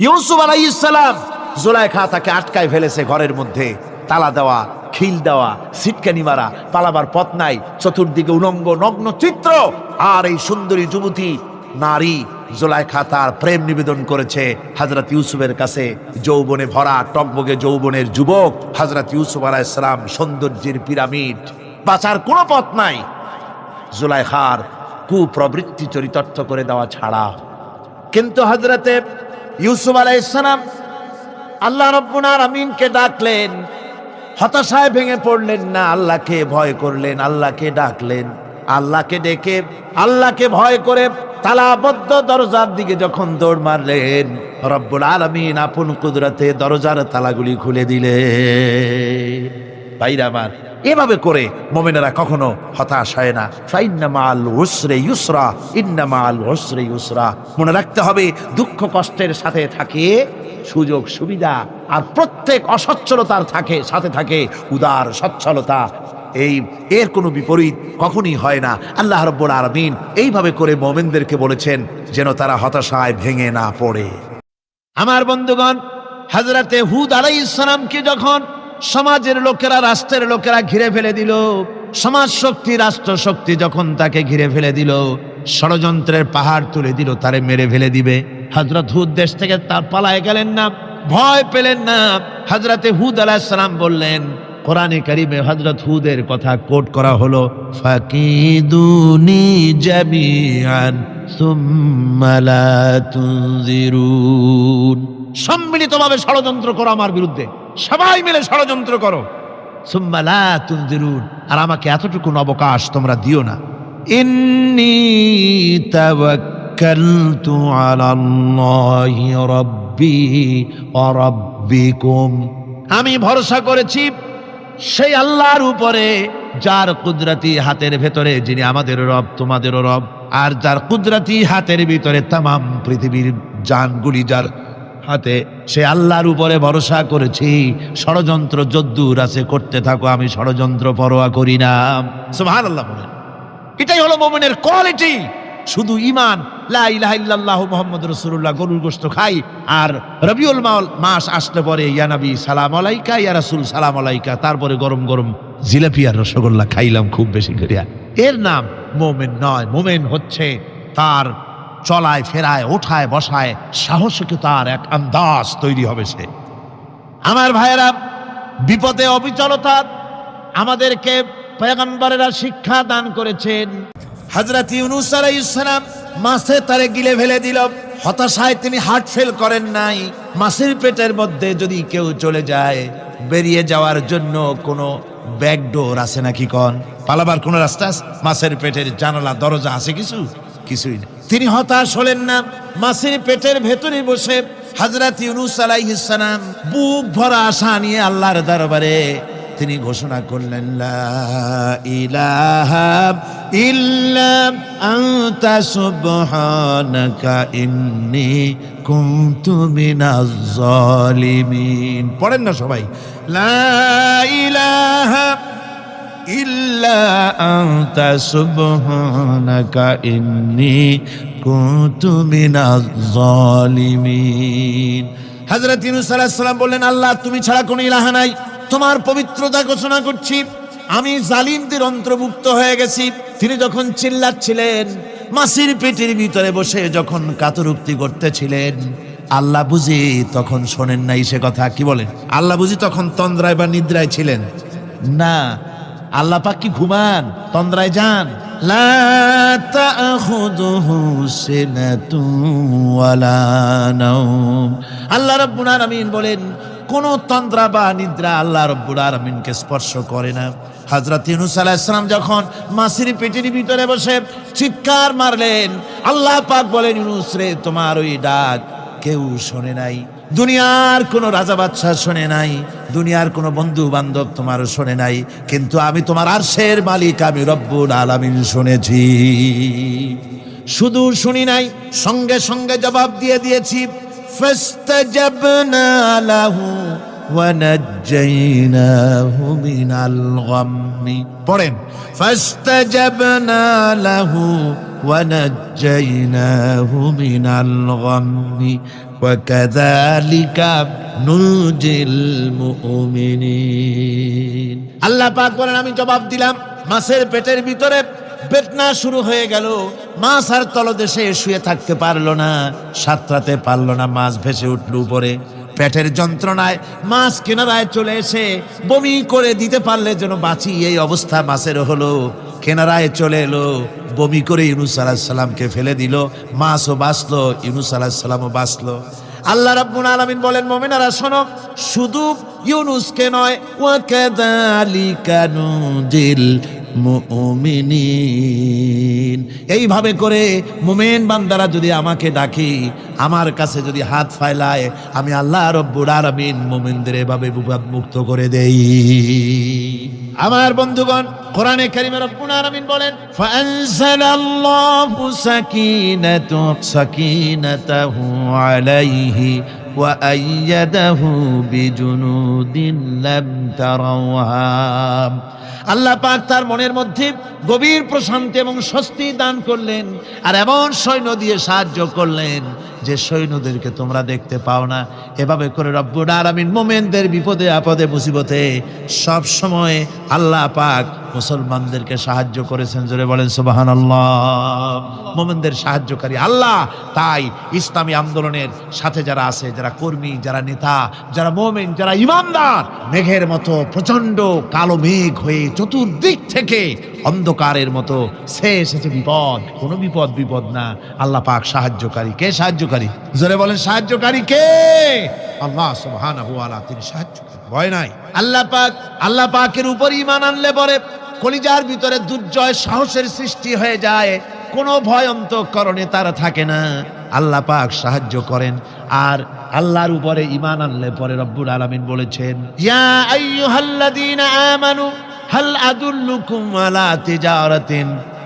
ইউসুফ আলাই ইসলাম জোলাইখা তাকে আটকায় ফেলেছে ঘরের মধ্যে। তালা দেওয়া, খিল দেওয়া সিটকানি মারা, পালাবার পথ নাই, চতুর্দিকে উলঙ্গ, নগ্ন চিত্র। আর এই সুন্দরী যুবতী, নারী, জোলাইখা তার প্রেম নিবেদন করেছে হাজরত ইউসুফের কাছে। যৌবনে ভরা, টকবগে যৌবনের যুবক হাজরত ইউসুফ আলাহ ইসলাম সৌন্দর্যের পিরামিড। বাঁচার কোনো পথ নাই। জুলাইখার কুপ্রবৃত্তি চরিতার্থ করে দেওয়া ছাড়া। কিন্তু হজরতে ইউসুফ আলাইসালাম আল্লাহ রব্বুনার আমিনকে ডাকলেন। হতাশায় ভেঙে পড়লেন না, আল্লাহকে ভয় করলেন, আল্লাহকে ডাকলেন। আল্লাহকে ডেকে, আল্লাহকে ভয় করে তালাবদ্ধ দরজার দিকে যখন দৌড় মারলেন, রব্বুল আলমিন আপন কুদরতে দরজার তালাগুলি খুলে দিলে ভাইরা আমার এভাবে করে মোমেনেরা কখনো হতাশ হয় না। ফাইন্না মাল উসরে ইউসরা, ইন্না মাল উসরে ইউসরা। মনে রাখতে হবে, দুঃখ কষ্টের সাথে থাকে, সুযোগ সুবিধা আর প্রত্যেক অসচ্ছলতার থাকে, সাথে থাকে উদার সচ্ছলতা। এই, এর কোনো বিপরীত কখনই হয় না। আল্লাহ রব্বুল আলমিন এইভাবে করে মোমেনদেরকে বলেছেন, যেন তারা হতাশায় ভেঙে না পড়ে। আমার বন্ধুগণ হাজরাতে হুদ আলাই ইসলামকে যখন সমাজের লোকেরা, রাষ্ট্রের লোকেরা ঘিরে ফেলে দিল। সমাজ শক্তি রাষ্ট্র শক্তি যখন তাকে ঘিরে ফেলে দিল, ষড়যন্ত্রের পাহাড় তুলে দিল, তারে মেরে ফেলে দিবে। হজরত হুদ দেশ থেকে তার পালায় গেলেন না, ভয় পেলেন না। হজরতে হুদ আলাহিসাল্লাম বললেন, কোরআনে কারিমে হজরত হুদের কথা কোট করা হলো, ফাকিদুনি সুম্মা সম্মিলিতভাবে ষড়যন্ত্র করো আমার বিরুদ্ধে। সবাই মিলে ষড়যন্ত্র করো। সুম্মা লা তুনজিরুন। আর আমাকে এতটুকু অবকাশ তোমরা দিও না। ইন্নী তাওয়াক্কালতু আলাল্লাহি রাব্বি ওয়া রাব্বিকুম। আমি ভরসা করেছি সেই আল্লাহর উপরে যার কুদরতি হাতের ভেতরে যিনি আমাদের রব তোমাদেরও রব আর যার কুদরতি হাতের ভিতরে তামাম পৃথিবীর জানগুলি যার হাতে, সে আল্লাহর উপরে ভরসা করেছি। ষড়যন্ত্র যদ্দুর আছে, করতে থাকো, আমি ষড়যন্ত্র পরোয়া করি না। সুবহান আল্লাহ বলেন। এটাই হলো মোমেনের কোয়ালিটি। শুধু ইমান লা ইলাহা ইল্লাল্লাহু মুহাম্মাদুর রাসূলুল্লাহ, গরুর গোশত খাই। আর রবিউল মাল মাস আসতে পরে, ইয়া নবী, সালাম আলাইকা, ইয়া রাসূল, সালাম আলাইকা। তারপরে গরম গরম জিলাপি আর রসগোল্লা খাইলাম খুব বেশি করিয়া। এর নাম মোমেন নয়, মোমেন হচ্ছে তার চলায়, ফেরায়, ওঠায়, বসায়, সাহসিকতার এক আন্দাজ তৈরি হবে সে। আমার ভাইয়েরা, বিপদে অবিচলতা আমাদেরকে পয়গম্বরেরা শিক্ষা দান করেছেন। হজরত ইউনুস আলাইহিসসালাম মাছে তারে গিলে ফেলে দিল। হতাশায় তিনি হার্ট ফেল করেন নাই। মাছের পেটের মধ্যে যদি কেউ চলে যায়, বেরিয়ে যাওয়ার জন্য কোনো ব্যাকডোর আছে নাকি কন? পালাবার কোনো রাস্তা? মাছের পেটের জানালা, দরজা আছে কিছু? কিছুই না। তিনি হতাশ হলেন না। মাসির পেটের ভেতরে বসে হজরত ইউনুস আলাইহিসসালাম বুক ভরা আশা নিয়ে আল্লাহর দরবারে তিনি ঘোষণা করলেন পড়েন না সবাই। লা ইলাহা ইল্লা আনতা সুবহানাকা ইন্নী কুনতু মিনাজ জালিমিন। হযরত ইউনূস সালাম বললেন, আল্লাহ, তুমি ছাড়া কোনো ইলাহা নাই। তোমার পবিত্রতা ঘোষণা করছি। আমি জালিমদের অন্তর্ভুক্ত হয়ে গেছি। তিনি যখন চিল্লাচ্ছিলেন, মাসির পেটের ভিতরে বসে যখন কাতরুক্তি করতেছিলেন, আল্লাহ বুঝি তখন শোনেন নাই সে কথা। কি বলেন? আল্লাহ বুঝি তখন তন্দ্রায় বা নিদ্রায় ছিলেন? না আল্লাহ পাক কি ঘুমান? তন্দ্রায় যান। লা তাখুযুহু সিনাতুন ওয়ালা নাওম। আল্লাহ রাব্বুল আলামিন বলেন, কোন তন্দ্রা বা নিদ্রা আল্লাহ রব্বুল আলমিনকে স্পর্শ করে না। হজরত ইউনুস আলাইহিসসালাম যখন মাসির পেটের ভিতরে বসে চিৎকার মারলেন, আল্লাহ পাক বলেন, ইউনুস রে, তোমার ওই ডাক কেউ শোনে নাই। দুনিয়ার কোনো রাজা বাদশাহ শোনে নাই, দুনিয়ার কোনো বন্ধু বান্ধব তোমার শোনে নাই, কিন্তু আমি তোমার আরশের মালিক, আমি রব্বুল আলামিন শুনেছি। শুধু শুনি নাই, সঙ্গে সঙ্গে জবাব দিয়ে দিয়েছি ফেস্তা ونجيناه من الغم পড়েন فاستجبنا له ونجيناه من الغم وكذلك ننجي المؤمنين আল্লাহ পাক বলেন আমি জবাব দিলাম মাছের পেটের ভিতরে বেদনা শুরু হয়ে গেল মাছ আর তলদেশে শুয়ে থাকতে পারলো না সাঁতরাতে পারলো না মাছ ভেসে উঠল উপরে পেটের যন্ত্রণায় মাছ কেনারায় চলে এসে বমি করে দিতে পারলে যেন বাঁচি এই অবস্থা মাছের হলো। কেনারায় চলে এলো, বমি করে ইউনুস আলাহিসাল্লামকে ফেলে দিল, মাছও বাঁচলো, ইউনুস আলাহিসাল্লামও বাঁচলো। আল্লাহ রাব্বুল আলামিন বলেন, মোমেনারা, শোনো, শুধু ইউনুসকে নয় ওয়াকাদালিকা নুজিল মুমিনিন। এইভাবে করে মুমিন বান্দারা যদি আমাকে ডাকি, আমার কাছে যদি হাত ফাইলায়, আমি আল্লাহ রব্বুল আলামিন মুমিনদের এভাবে বিপদ মুক্ত করে দেই। আমার বন্ধুগণ, কোরআনে কারিমে রব্বুল আলামিন বলেন, ফাআনজালাল্লাহু সাকিনাতু, সাকিনাতাহু আলাইহি وأيده بجنود لم تروها আল্লাহ পাক তার মনের মধ্যে গভীর প্রশান্তি এবং স্বস্তি দান করলেন আর এমন সৈন্য দিয়ে সাহায্য করলেন যে সৈন্যদেরকে তোমরা দেখতে পাও না, এভাবে করে রব্বুল আলামিন মোমেনদের বিপদে আপদে মুসিবতে সব সময় আল্লাহ পাক মুসলমানদেরকে সাহায্য করেছেন, জোরে বলেন সুবহানাল্লাহ। মোমেনদের সাহায্যকারী আল্লাহ, তাই ইসলামী আন্দোলনের সাথে যারা আছে, যারা কর্মী, যারা নেতা, যারা মোমেন, যারা ইমানদার, মেঘের মতো প্রচণ্ড কালো মেঘ হয়ে চতুর্দিক থেকে অন্ধকারের মতো সে এসেছে বিপদ। কোনো বিপদ বিপদ না। আল্লাহ পাক সাহায্যকারী। কে সাহায্যকারী। জোরে বলেন, সাহায্যকারী কে? আল্লাহ সুবহানাহু ওয়া তাআলা তিনি সাহায্যকারী ভয় নাই। আল্লাহ পাক, আল্লাহ পাকের উপর ঈমান আনলে পরে কলিজার ভিতরে দুর্জয় সাহসের সৃষ্টি হয়ে যায়। কোনো ভয় অন্তঃকরণে তার থাকে না। আল্লাহ পাক সাহায্য করেন। আর আল্লাহর উপরে ঈমান আনলে পরে রব্বুল আলামিন বলেছেন, ইয়া আইয়ুহাল্লাযীনা আমানু, হাল আদুল্লুকুম আলা তিজারাতিন?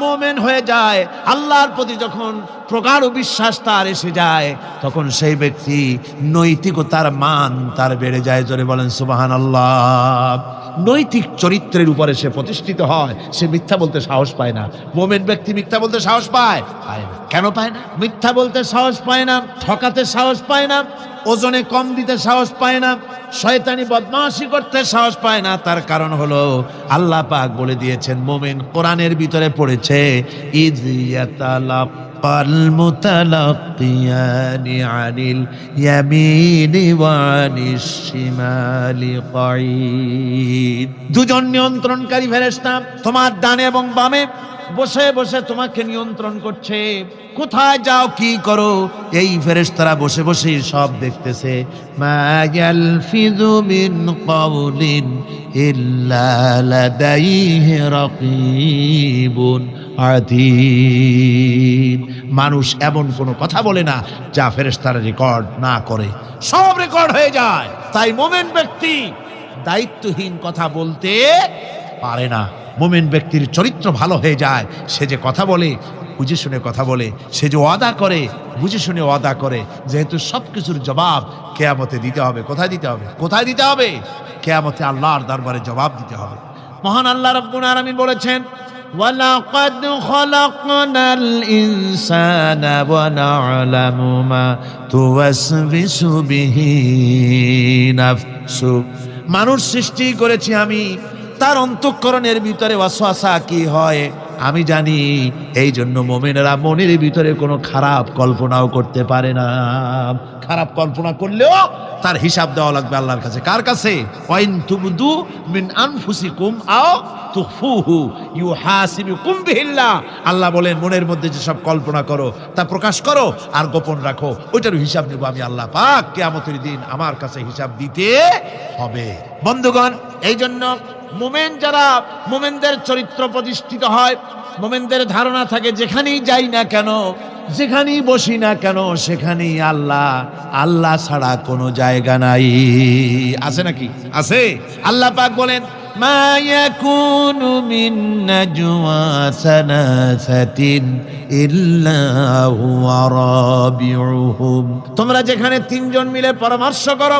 মোমেন হয়ে যায়, আল্লাহর প্রতি যখন প্রগাঢ় বিশ্বাস তার এসে যায়, তখন সেই ব্যক্তি নৈতিকতার মান তার বেড়ে যায়। জোরে বলেন সুবাহান আল্লাহ নৈতিক চরিত্রের উপরে সে প্রতিষ্ঠিত হয়, সে মিথ্যা বলতে সাহস পায় না। মোমেন ব্যক্তি মিথ্যা বলতে সাহস পায়? পায় না। কেন পায় না? মিথ্যা বলতে সাহস পায় না, ঠকাতে সাহস পায় না, ওজনে কম দিতে সাহস পায় না, শয়তানি বদমাশি করতে সাহস পায় না। তার কারণ হলো, আল্লাহ পাক বলে দিয়েছেন, মোমেন কোরআনের ভিতরে পড়েছে ইদ মুতালাক্কিয়ানি আনিল ইয়ামিনি ওয়ানিশ শিমালি কাঈদ দুজন নিয়ন্ত্রণকারী ফেরেশতা তোমার ডানে এবং বামে বসে বসে তোমাকে নিয়ন্ত্রণ করছে। কোথায় যাও, কি করো? এই ফেরেশতারা বসে বসে সব দেখতেছে। মা ইয়ালফিযু মিন কাউলিন ইল্লা লাদাইহি রাকীবুন। আতীদ মানুষ এমন কোনো কথা বলে না যা ফেরেশতারা রেকর্ড না করে। সব রেকর্ড হয়ে যায়। তাই মোমেন ব্যক্তি দায়িত্বহীন কথা বলতে পারে না। মোমেন ব্যক্তির চরিত্র ভালো হয়ে যায়। সে যে কথা বলে, বুঝে শুনে কথা বলে। সে যে ওয়াদা করে, বুঝে শুনে ওয়াদা করে। যেহেতু সব কিছুর জবাব কেয়ামতে দিতে হবে। কোথায় দিতে হবে? কোথায় দিতে হবে? কেয়ামতে আল্লাহর দরবারে জবাব দিতে হবে। মহান আল্লাহ রব্বুল আলামিন বলেছেন ولقد خلقنا الإنسان ونعلم ما توسوس به نفسه মানুষ সৃষ্টি করেছি আমি তার অন্তঃকরণের ভিতরে ওয়াসওয়াসা কি হয় আমি জানি এই জন্য মোমেনেরা মনের ভিতরে কোনো খারাপ কল্পনাও করতে পারে না। খারাপ কল্পনা করলেও তার হিসাব দেওয়া লাগবে আল্লাহর কাছে। কার কাছে? ওয়াইন তুবদু মিন আনফুসিকুম আও তুখফুহু ইউহাসিবুকুম বিহিল্লাহ আল্লাহ বলেন, মনের মধ্যে যে সব কল্পনা করো, তা প্রকাশ করো আর গোপন রাখো। ওইটার হিসাব নেব আমি আল্লাহ পাক। কিয়ামতের দিন আমার কাছে হিসাব দিতে হবে। বন্ধুগণ এই জন্য মোমেন যারা মোমেনদের চরিত্র প্রতিষ্ঠিত হয় মোমেনদের ধারণা থাকে যেখানেই যাই না কেন যেখানেই বসি না কেন সেখানেই আল্লাহ আল্লাহ ছাড়া কোনো জায়গা নাই আছে নাকি আছে আল্লাহ পাক বলেন ما يكون من نجوى ثلاثة إلا هو رابعهم তোমরা যেখানে তিনজন মিলে পরামর্শ করো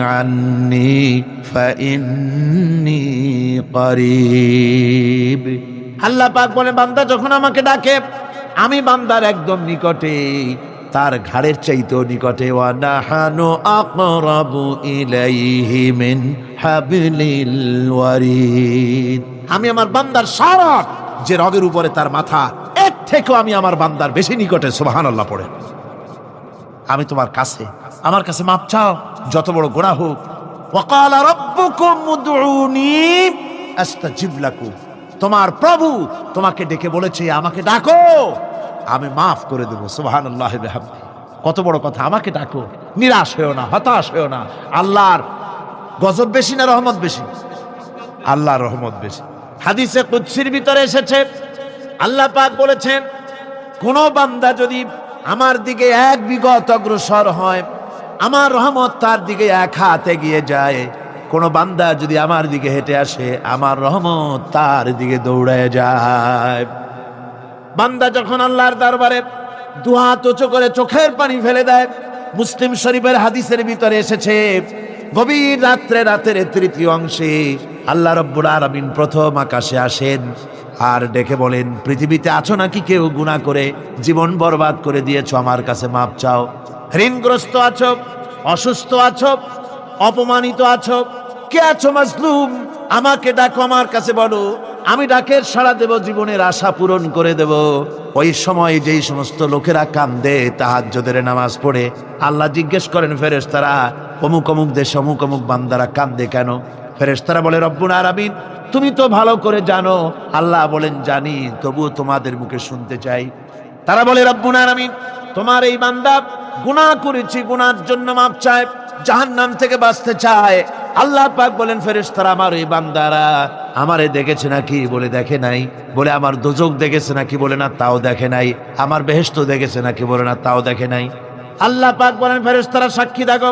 عني فإني قريب আল্লাহ পাক বলে বান্দা যখন আমাকে ডাকে আমি বান্দার একদম নিকটে তার ঘাড়ের চাইতেও নিকটে ونحن أقرب إليه من حبل الوريد আমি আমার বান্দার সারা যে রগের উপরে তার মাথা এর থেকেও আমি আমার বান্দার বেশি নিকটে সুবাহান আল্লাহ পড়ে আমি তোমার কাছে আমার কাছে মাপ চাও, যত বড় গোড়া হোক। তোমার প্রভু তোমাকে ডেকে বলেছে, আমাকে ডাকো। আমি মাফ করে দেবো সোহান কত বড় কথা, আমাকে ডাকো। নিরাশ হয়েও না, হতাশ হয়েও না। আল্লাহর গজব বেশি না রহমত বেশি? আল্লাহর রহমত বেশি। হাদিসে কুৎসির ভিতরে এসেছে, আল্লাহ পাক বলেছেন, কোনো বান্দা যদি আমার দিকে এক বিগত অগ্রসর হয় আমার রহমত তার দিকে এক হাতে গিয়ে যায়। কোন বান্দা যদি আমার দিকে হেঁটে আসে, আমার রহমত তার দিকে দৌড়ায় যায়। বান্দা যখন আল্লাহর দরবারে দুহাত উঁচু করে চোখের পানি ফেলে দেয়, মুসলিম শরীফের হাদিসের ভিতরে এসেছে, গভীর রাত্রে রাতের তৃতীয় অংশে আল্লাহ রব্বুল আলামিন প্রথম আকাশে আসেন আর ডেকে বলেন, পৃথিবীতে আছো নাকি কেউ গুনাহ করে, জীবন বরবাদ করে দিয়েছ, আমার কাছে মাপ চাও। ঋণগ্রস্ত আছো, অসুস্থ আছো, অপমানিত আছো, কে আছো মাজলুম? আমাকে ডাকো আমার কাছে বলো, আমি ডাকের সাড়া দেব, জীবনের আশা পূরণ করে দেব। ওই সময় যেই সমস্ত লোকেরা কান্দে, তাহাজ্জুদের নামাজ পড়ে, আল্লাহ জিজ্ঞেস করেন, ফেরেশতারা, অমুক অমুক দেশ অমুক অমুক বান্দারা কান্দে কেন? ফেরেশতারা বলে, রব্বুল আলামিন, তুমি তো ভালো করে জানো, আল্লাহ বলেন, জানি, তবুও তোমাদের মুখে শুনতে চাই। তারা বলে রব্বুনার আমি তোমার এই বান্দা গুনাহ করেছি গুনার জন্য মাপ চায় জাহান নাম থেকে বাঁচতে চায়। আল্লাহ পাক বলেন, ফেরেশতারা আমার এই বান্দারা, আমারে দেখেছে নাকি? বলে, দেখে নাই। বলে, আমার দোজক দেখেছে নাকি? বলে, না, তাও দেখে নাই। আমার বেহেস্ত দেখেছে নাকি? বলে, না, তাও দেখে নাই। আল্লাহ পাক বলেন, ফেরেশতারা, সাক্ষী দেখো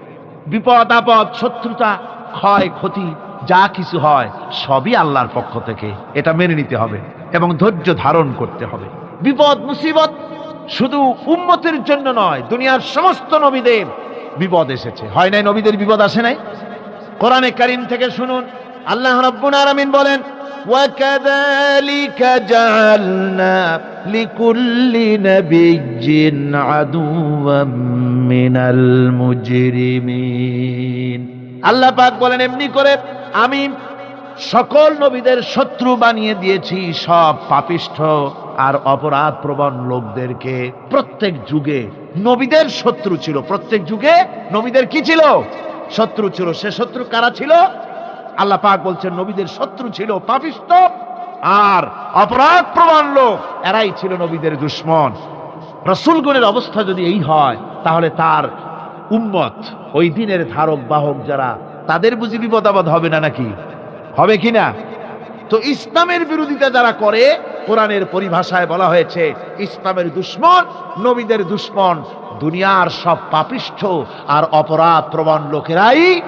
বিপদ আপদ শত্রুতা ক্ষয় ক্ষতি যা কিছু হয় সবই আল্লাহর পক্ষ থেকে এটা মেনে নিতে হবে এবং ধৈর্য ধারণ করতে হবে বিপদ মুসিবত শুধু উম্মতের জন্য নয় দুনিয়ার সমস্ত নবীদের বিপদ এসেছে হয় নাই নবীদের বিপদ আসে নাই কোরআনে কারিম থেকে শুনুন আল্লাহ রাব্বুল আলামিন বলেন وكذلك جعلنا لكل نبي عدوا মিনাল মুজরিমিন। আল্লাহ পাক বলেন, এমনি করে আমি সকল নবীদের শত্রু বানিয়ে দিয়েছি, সব পাপিষ্ঠ আর অপরাধ প্রবণ লোকদেরকে। প্রত্যেক যুগে নবীদের শত্রু ছিল। প্রত্যেক যুগে নবীদের কি ছিল? শত্রু ছিল। সে শত্রু কারা ছিল? আল্লাহ পাক বলছেন, নবীদের শত্রু ছিল পাপিষ্ঠ আর অপরাধ প্রবণ লোক। এরাই ছিল নবীদের দুশ্মন। রসুলগুনের অবস্থা যদি এই হয় তাহলে তার উম্মত, ওই দিনের ধারক, বাহক যারা, তাদের বুঝি বিপদ আপদ হবে না নাকি? হবে কি না? তো ইসলামের বিরোধিতা যারা করে, কোরআনের পরিভাষায় বলা হয়েছে, ইসলামের দুশ্মন, নবীদের দুশ্মন, দুনিয়ার সব পাপিষ্ঠ আর অপরাধ প্রবণ লোকেরাই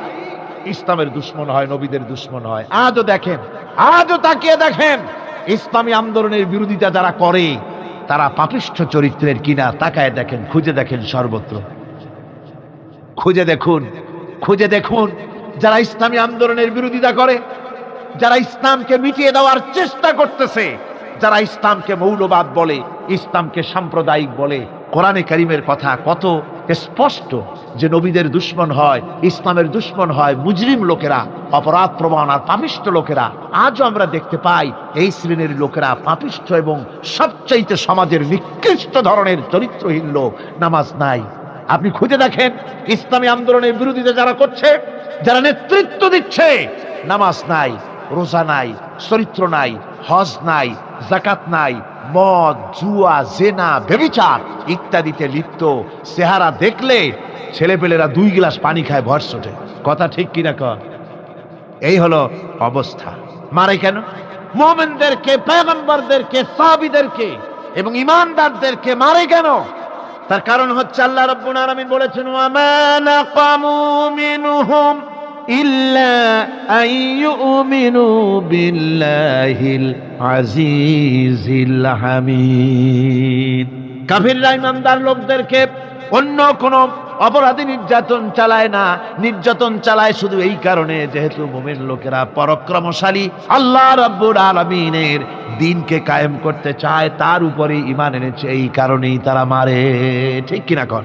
ইসলামের দুশ্মন হয়, নবীদের দুশ্মন হয়। আজও দেখেন, আজও তাকিয়ে দেখেন, ইসলামী আন্দোলনের বিরোধিতা যারা করে তারা পাপিষ্ঠ চরিত্রের কিনা তাকায় দেখেন, খুঁজে দেখেন সর্বত্র। খুঁজে দেখুন খুঁজে দেখুন, যারা ইসলামী আন্দোলনের বিরোধিতা করে, যারা ইসলামকে মিটিয়ে দেওয়ার চেষ্টা করতেছে, যারা ইসলামকে মৌলবাদ বলে, ইসলামকে সাম্প্রদায়িক বলে, কোরআনে করিমের কথা কত স্পষ্ট যে নবীদের দুশ্মন হয়, ইসলামের দুশ্মন হয়, মুজরিম লোকেরা, অপরাধ প্রমাণ আর পাপিষ্ঠ লোকেরা, আজও আমরা দেখতে পাই এই শ্রেণির লোকেরা পাপিষ্ঠ এবং সবচাইতে সমাজের নিকৃষ্ট ধরনের চরিত্রহীন লোক, নামাজ নাই। আপনি খুঁজে দেখেন, ইসলামী আন্দোলনের বিরোধিতা যারা করছে, যারা নেতৃত্ব দিচ্ছে, নামাজ নাই, রোজা নাই, চরিত্র নাই, হজ নাই জাকাত নাই মদ, জুয়া, জেনা বেবিচার ইত্যাদিতে লিপ্ত। চেহারা দেখলে ছেলেপেলেরা দুই গ্লাস পানি খায় ভরসটে কথা ঠিক কিনা কর? এই হলো অবস্থা। মারে কেন? মোমেনদেরকে পেগম্বরদেরকে সাহাবিদেরকে এবং ইমানদারদেরকে মারে কেন? তার কারণ হচ্ছে আল্লাহ রাব্বুল আলামিন বলেছেন ওয়ামা নাকামু মিনহুম إلا أن يؤمنوا بالله العزيز الحميد কাফিররা ইমানদার লোকদেরকে অন্য কোন অপরাধী নির্যাতন চালায় না নির্যাতন চালায় শুধু এই কারণে যেহেতু মোমেন লোকেরা পরাক্রমশালী আল্লাহ রাব্বুল আলামিনের দিনকে কায়েম করতে চায় তার উপরে ইমান এনেছে এই কারণেই তারা মারে ঠিক কিনা কর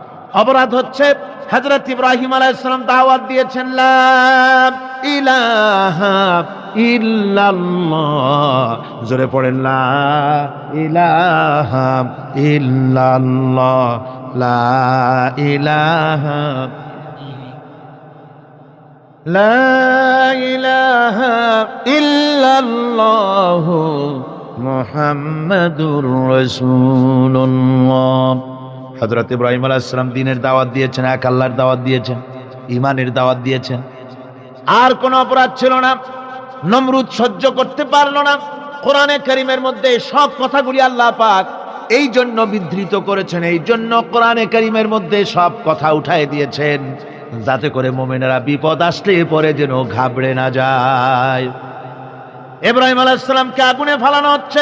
অপরাধ হচ্ছে হজরত ইব্রাহিম আলাইসালাম দাওয়াত দিয়েছেন জোরে পড়েন, লা ইলাহা ইল্লাল্লাহ। লা লা ইলাহা ইল্লাল্লাহ। হজরত ইব্রাহিম আলাইসালাম দিনের দাওয়াত দিয়েছেন, এক আল্লাহর দাওয়াত দিয়েছেন ইমানের দাওয়াত দিয়েছেন। আর কোনো অপরাধ ছিল না, নমরুদ সহ্য করতে পারল না, কোরআনে করিমের মধ্যে সব কথাগুলি আল্লাহ পাক এই জন্য বিধৃত করেছেন, এই জন্য কোরআনে করিমের মধ্যে সব কথা উঠায় দিয়েছেন, যাতে করে মোমেনেরা বিপদ আসলে পরে যেন ঘাবড়ে না যায়। ইব্রাহিম আলাইসালামকে আগুনে ফালানো হচ্ছে,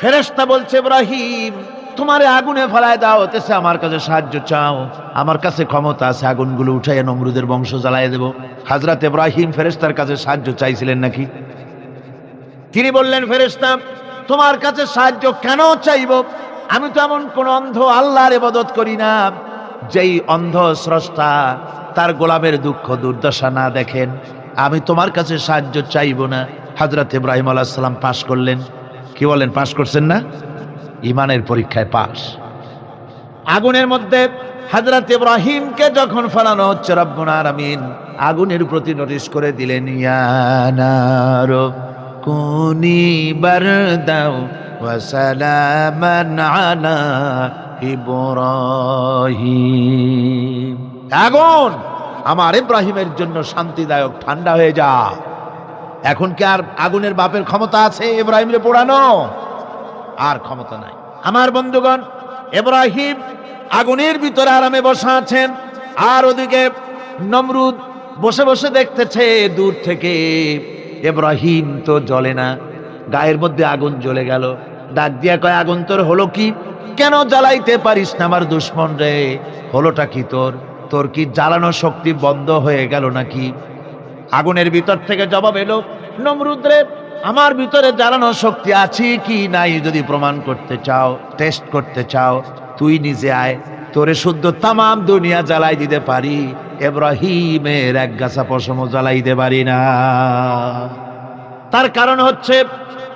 ফেরেশতা বলছে, ইব্রাহিম তোমারে আগুনে ফেলায় দাও হতেছে আমার কাছে সাহায্য চাও। আমার কাছে ক্ষমতা আছে, আগুনগুলো উঠাইয়া নমরুদের বংশ জ্বালায় দেব। হাজরাত ইব্রাহিম ফেরেস্তার কাছে সাহায্য চাইছিলেন নাকি? তিনি বললেন, ফেরেশতা, তোমার কাছে সাহায্য কেন চাইব? আমি তো এমন কোন অন্ধ আল্লাহর ইবাদত করি না, যেই অন্ধ স্রষ্টা তার গোলামের দুঃখ, দুর্দশা না দেখেন। আমি তোমার কাছে সাহায্য চাইব না। হাজরত ইব্রাহিম আলাহ সাল্লাম পাশ করলেন। কি বলেন, পাশ করছেন না? ইমানের পরীক্ষায় পাশ। আগুনের মধ্যে হাজরত ইব্রাহিমকে যখন ফেলানো হচ্ছে রব্বুল আমিন আগুনের প্রতি নোটিশ করে দিলেন আগুন আমার ইব্রাহিমের জন্য শান্তিদায়ক, ঠান্ডা হয়ে যা। এখন কি আর আগুনের বাপের ক্ষমতা আছে ইব্রাহিমরে পোড়ানো? আর ক্ষমতা নাই। আমার বন্ধুগণ ইব্রাহিম আগুনের ভিতরে আরামে বসা আছেন, আর ওদিকে নমরুদ বসে বসে দেখতেছে দূর থেকে। ইব্রাহিম তো জ্বলে না, গায়ের মধ্যে আগুন জ্বলে গেল। ডাক দিয়া কয় আগুন তোর হলো কি? কেন জ্বালাইতে পারিস না আমার দুশ্মন রে? হলোটা কি তোর? তোর কি জ্বালানো শক্তি বন্ধ হয়ে গেল নাকি? আগুনের ভিতর থেকে জবাব এলো নমরুদ্রে আমার ভিতরে জ্বালানো শক্তি আছে কি নাই যদি প্রমাণ করতে চাও টেস্ট করতে চাও, তুই নিজে আয়। তোরে শুদ্ধ তামাম দুনিয়া জ্বালাই দিতে পারি, এব্রাহিমের এক গাছা পশম জ্বালাইতে পারি না। তার কারণ হচ্ছে,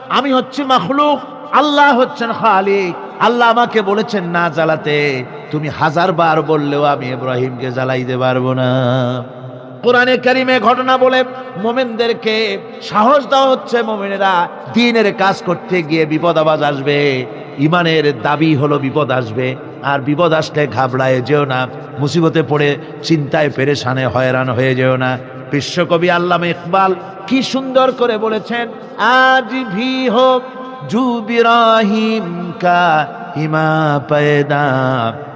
আমি হচ্ছি মাখলুক, আল্লাহ হচ্ছেন খালিক। আল্লাহ আমাকে বলেছেন, না জ্বালাতে। তুমি হাজার বার বললেও আমি ইব্রাহিমকে জ্বালাইতে পারব না। কোরআনে কারিমে ঘটনা বলে মোমেনদেরকে সাহস দেওয়া হচ্ছে, মোমেনেরা দিনের কাজ করতে গিয়ে বিপদ আবাজ আসবে, ইমানের দাবি হলো বিপদ আসবে, আর বিপদ আসলে ঘাবড়ায় যেও না, মুসিবতে পড়ে চিন্তায় পেরেশানে হয়রান হয়ে যেও না। বিশ্বকবি আল্লামা ইকবাল কি সুন্দর করে বলেছেন, আজ ভি হোক জু বিরাহিম কা হিমা पैदा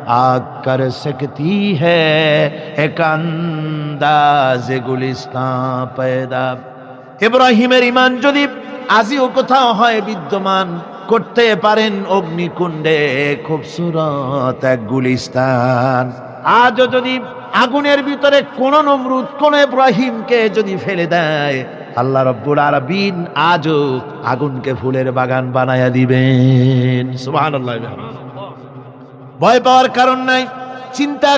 আগ কর সকতি হে ایک انداز ইব্রাহিমের ইমান যদি আজিও কোথাও হয় বিদ্যমান করতে পারেন অগ্নিকুণ্ডে খুবসুরত এক গুলিস্তান আজও যদি আগুনের ভিতরে কোন নমরুদ কোন ইব্রাহিমকে যদি ফেলে দেয় আল্লাহ রব্বুল আরবিন আজও আগুনকে ফুলের বাগান বানায়া দিবেন। সুবহানাল্লাহ ভয় পাওয়ার কারণ নাই চিন্তা